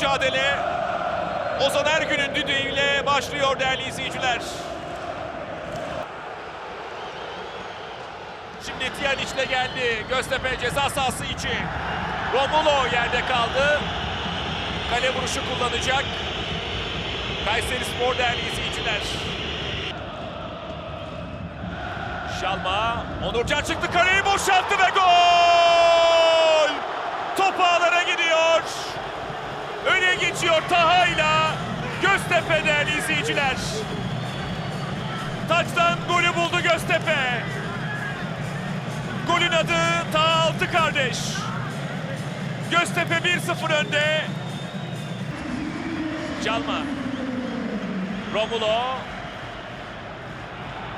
mücadele Ozan Ergün'ün düdüğüyle başlıyor değerli izleyiciler. Şimdi Tiyaniç'le geldi. Göztepe ceza sahası için. Romulo yerde kaldı. Kale vuruşu kullanacak. Kayseri Spor değerli izleyiciler. Şalma, Onurcan çıktı kaleyi boşalttı ve gol! Top ağlara gidiyor. Öne geçiyor Taha'yla Göztepe değerli izleyiciler. Taçtan golü buldu Göztepe. Golün adı Taha Altı kardeş. Göztepe 1-0 önde. Çalma. Romulo.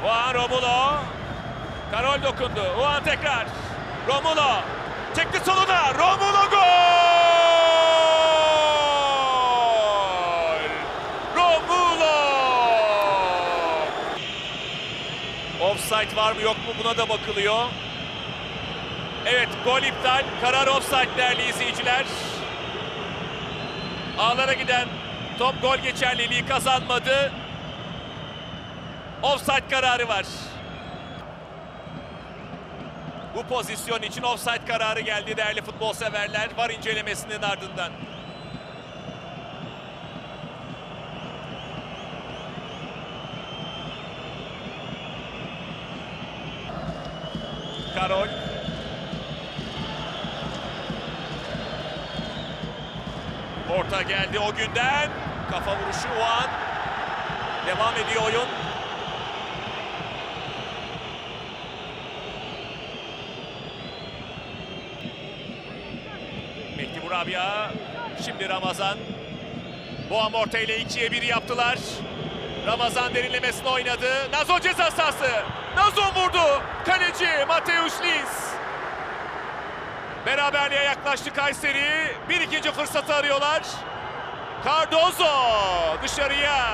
Juan Romulo. Karol dokundu. Juan tekrar. Romulo. Çekti soluna. Romulo gol! Offside var mı yok mu buna da bakılıyor. Evet gol iptal. Karar offside değerli izleyiciler. Ağlara giden top gol geçerliliği kazanmadı. Offside kararı var. Bu pozisyon için offside kararı geldi değerli futbol severler. Var incelemesinin ardından. Karol. Orta geldi o günden. Kafa vuruşu o an. Devam ediyor oyun. Mehdi Burabya. Şimdi Ramazan. Boğam orta ile ikiye bir yaptılar. Ramazan derinlemesine oynadı. Nazo ceza sahası. Nazo vurdu. Kaleci Mateusz Lis. Beraberliğe yaklaştı Kayseri. Bir ikinci fırsatı arıyorlar. Cardozo dışarıya.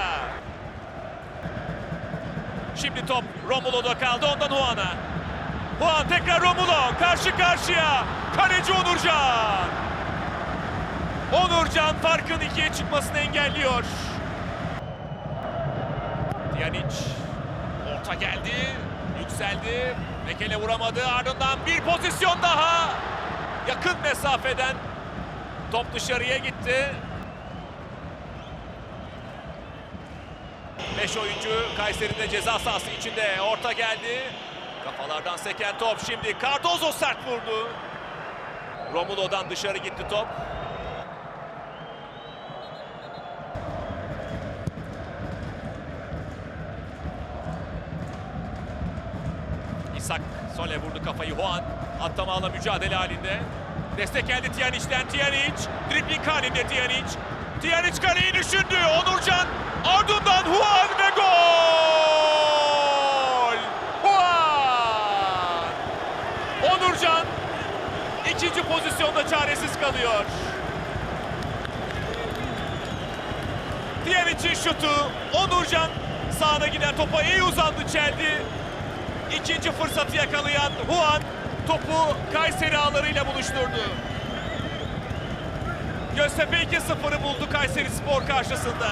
Şimdi top Romulo'da kaldı. Ondan Juan'a. Juan tekrar Romulo. Karşı karşıya. Kaleci Onurcan. Onurcan farkın ikiye çıkmasını engelliyor. Pjanic. Orta geldi. Yükseldi. Mekele vuramadı. Ardından bir pozisyon daha. Yakın mesafeden top dışarıya gitti. Beş oyuncu Kayseri'de ceza sahası içinde. Orta geldi. Kafalardan seken top şimdi. Cardozo sert vurdu. Romulo'dan dışarı gitti top. İshak Sole vurdu kafayı Juan. Atlamalarla mücadele halinde. Destek geldi Tiyanic'ten Tiyanic. Dribling halinde Tiyanic. Tiyanic kaleyi düşündü. Onurcan ardından Juan ve gol! Juan! Onurcan ikinci pozisyonda çaresiz kalıyor. Tiyanic'in şutu. Onurcan sağına giden topa iyi uzandı çeldi. İkinci fırsatı yakalayan Juan topu Kayseri ağlarıyla buluşturdu. Göztepe 2-0'ı buldu Kayseri Spor karşısında.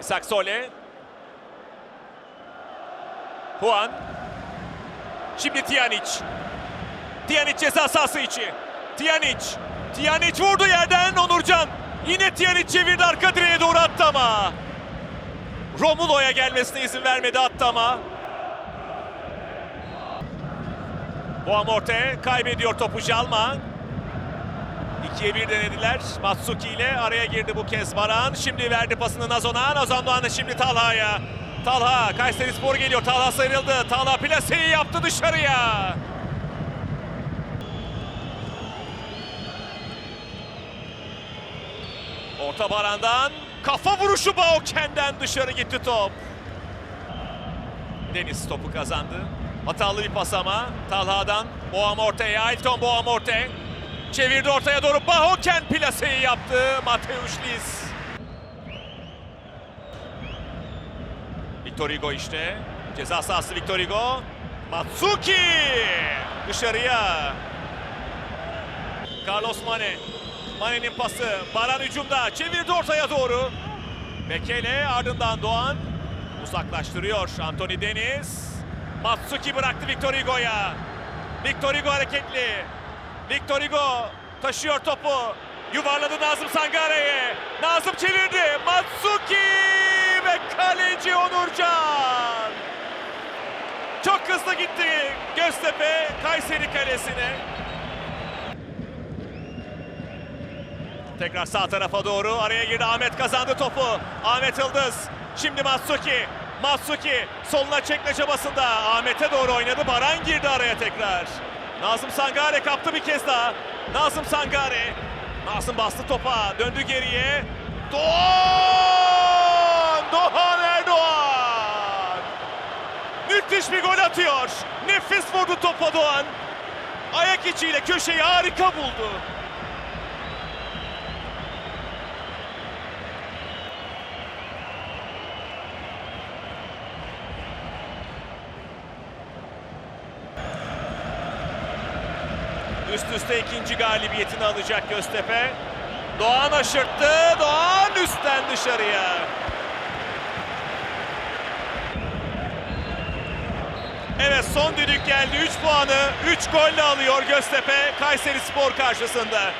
İshak Sole. Juan. Şimdi Tiyanic. Tiyanic ceza sahası içi. Tiyanic. Tiyanic vurdu yerden Onurcan. Yine Tiyanic çevirdi arka direğe doğru attı ama. Romulo'ya gelmesine izin vermedi attı ama. Boamorte kaybediyor topu Jalma. 2'ye 1 denediler. Matsuki ile araya girdi bu kez Baran. Şimdi verdi pasını Nazon'a. Nazon Doğan'ı şimdi Talha'ya. Talha, Kayseri Spor geliyor. Talha sıyrıldı. Talha plaseyi yaptı dışarıya. Orta Baran'dan kafa vuruşu Baoken'den dışarı gitti top. Deniz topu kazandı. Hatalı bir pas ama Talha'dan Boğam ortaya. Ailton Boğam ortaya. Çevirdi ortaya doğru. Bahoken plaseyi yaptı. Mateusz Lis. Victor Hugo işte. Ceza sahası Victor Hugo. Matsuki dışarıya. Carlos Mane. Mane'nin pası. Baran hücumda. Çevirdi ortaya doğru. Bekele ardından Doğan. Uzaklaştırıyor Anthony Deniz. Matsuki bıraktı Victor Hugo'ya. Victor Hugo hareketli. Victor Hugo taşıyor topu. Yuvarladı Nazım Sangare'ye. Nazım çevirdi. Matsuki ve kaleci Onurcan. Çok hızlı gitti Göztepe Kayseri kalesine. Tekrar sağ tarafa doğru araya girdi Ahmet kazandı topu. Ahmet Yıldız. Şimdi Matsuki. Matsuki soluna çekme çabasında. Ahmet'e doğru oynadı. Baran girdi araya tekrar. Nazım Sangare kaptı bir kez daha. Nazım Sangare. Nazım bastı topa. Döndü geriye. Doğan! Doğan Erdoğan! Müthiş bir gol atıyor. Nefis vurdu topa Doğan. Ayak içiyle köşeyi harika buldu. Üst üste ikinci galibiyetini alacak Göztepe. Doğan aşırttı. Doğan üstten dışarıya. Evet son düdük geldi. 3 puanı 3 golle alıyor Göztepe Kayseri Spor karşısında.